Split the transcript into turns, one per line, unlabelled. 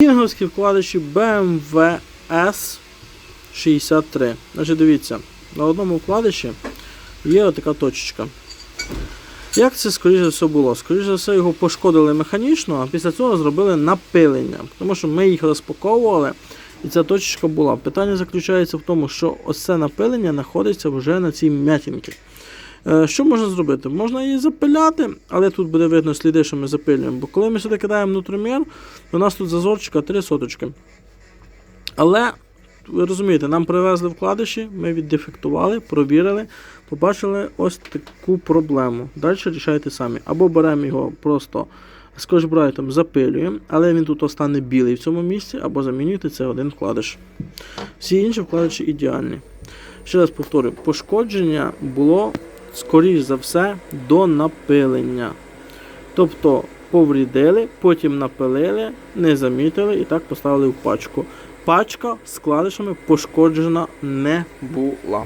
Кінговські вкладиші BMW S63. Значить, дивіться, на одному вкладиші є отака точечка. Як це, скоріше за все, було? Скоріше за все, його пошкодили механічно, а після цього зробили напилення. Тому що ми їх розпаковували, і ця точечка була. Питання заключається в тому, що ось це напилення знаходиться вже на цій м'ятінці. Е, Що можна зробити? Можна її запиляти, але тут буде видно сліди, що ми запилюємо. Бо коли ми сюди кидаємо нутромір, у нас тут зазорчика 3 соточки. Але, ви розумієте, нам привезли вкладиші, ми віддефектували, провірили, побачили ось таку проблему. Далі рішайте самі. Або беремо його просто скотчбрайтом запилюємо, але він тут остане білий в цьому місці, або замінюєте це один вкладиш. Всі інші вкладиші ідеальні. Ще раз повторюю, пошкодження було, скоріш за все, до напилення. Тобто поврідили, потім напилили, не замітили і так поставили в пачку. Пачка з вкладишами пошкоджена не була.